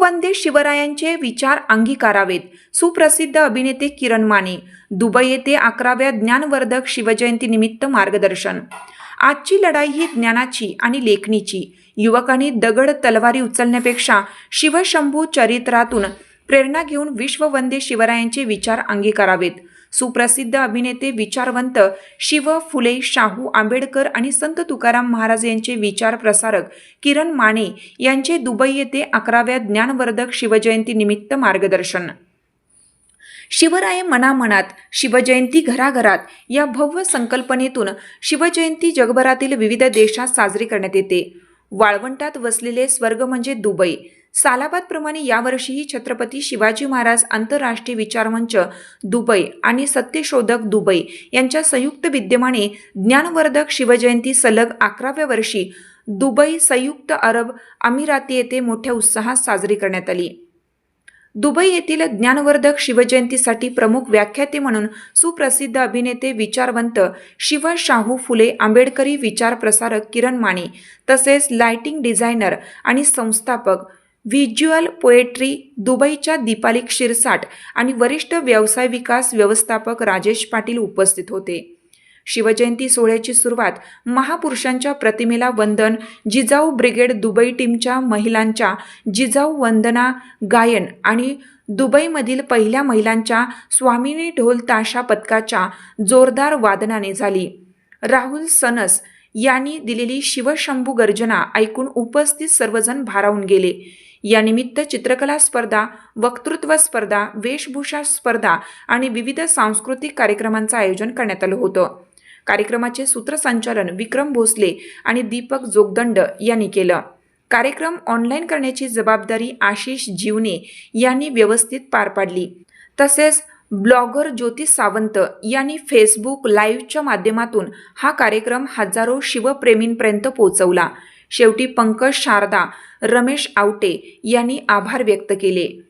वंदे शिवरायांचे विचार अंगीकारावेत. सुप्रसिद्ध अभिनेते किरण माने. दुबई येथे अकराव्या ज्ञानवर्धक शिवजयंती निमित्त मार्गदर्शन. आजची लढाई ही ज्ञानाची आणि लेखणीची. युवकांनी दगड तलवारी उचलण्यापेक्षा शिवशंभू चरित्रातून प्रेरणा घेऊन विश्ववंदे शिवरायांचे विचार अंगीकारावेत. सुप्रसिद्ध अभिनेते विचारवंत शिव फुले शाहू आंबेडकर आणि संत तुकाराम महाराज यांचे विचार प्रसारक किरण माने यांचे दुबई येथे अकराव्या ज्ञानवर्धक शिवजयंती निमित्त मार्गदर्शन. शिवराय मनामनात शिवजयंती घराघरात या भव्य संकल्पनेतून शिवजयंती जगभरातील विविध देशात साजरी करण्यात येते. वाळवंटात वसलेले स्वर्ग म्हणजे दुबई. सालाबादप्रमाणे यावर्षीही छत्रपती शिवाजी महाराज आंतरराष्ट्रीय विचारमंच दुबई आणि सत्यशोधक दुबई यांच्या संयुक्त विद्यमाने ज्ञानवर्धक शिवजयंती सलग अकराव्या वर्षी दुबई संयुक्त अरब अमिराती येथे मोठ्या उत्साहात साजरी करण्यात आली. दुबई येथील ज्ञानवर्धक शिवजयंतीसाठी प्रमुख व्याख्याते म्हणून सुप्रसिद्ध अभिनेते विचारवंत शिव शाहू फुले आंबेडकरी विचार प्रसारक किरण माने तसेच लाइटिंग डिझायनर आणि संस्थापक व्हिज्युअल पोएट्री दुबईच्या दीपाली शिरसाट आणि वरिष्ठ व्यवसाय विकास व्यवस्थापक राजेश पाटील उपस्थित होते. शिवजयंती सोहळ्याची सुरुवात महापुरुषांच्या प्रतिमेला वंदन जिजाऊ ब्रिगेड दुबई टीमच्या महिलांच्या जिजाऊ वंदना गायन आणि दुबईमधील पहिल्या महिलांच्या स्वामिनी ढोल ताशा पथकाच्या जोरदार वादनाने झाली. राहुल सनस यांनी दिलेली शिवशंभू गर्जना ऐकून उपस्थित सर्वजण भारावून गेले. यानिमित्त चित्रकला स्पर्धा वक्तृत्व स्पर्धा वेशभूषा स्पर्धा आणि विविध सांस्कृतिक कार्यक्रमांचं आयोजन करण्यात आलं होतं. कार्यक्रमाचे सूत्रसंचालन विक्रम भोसले आणि दीपक जोगदंड यांनी केलं. कार्यक्रम ऑनलाईन करण्याची जबाबदारी आशिष जीवने यांनी व्यवस्थित पार पाडली. तसेच ब्लॉगर ज्योती सावंत यांनी फेसबुक लाईव्हच्या माध्यमातून हा कार्यक्रम हजारो शिवप्रेमींपर्यंत पोहोचवला. शेवटी पंकज शारदा रमेश आवटे यांनी आभार व्यक्त केले.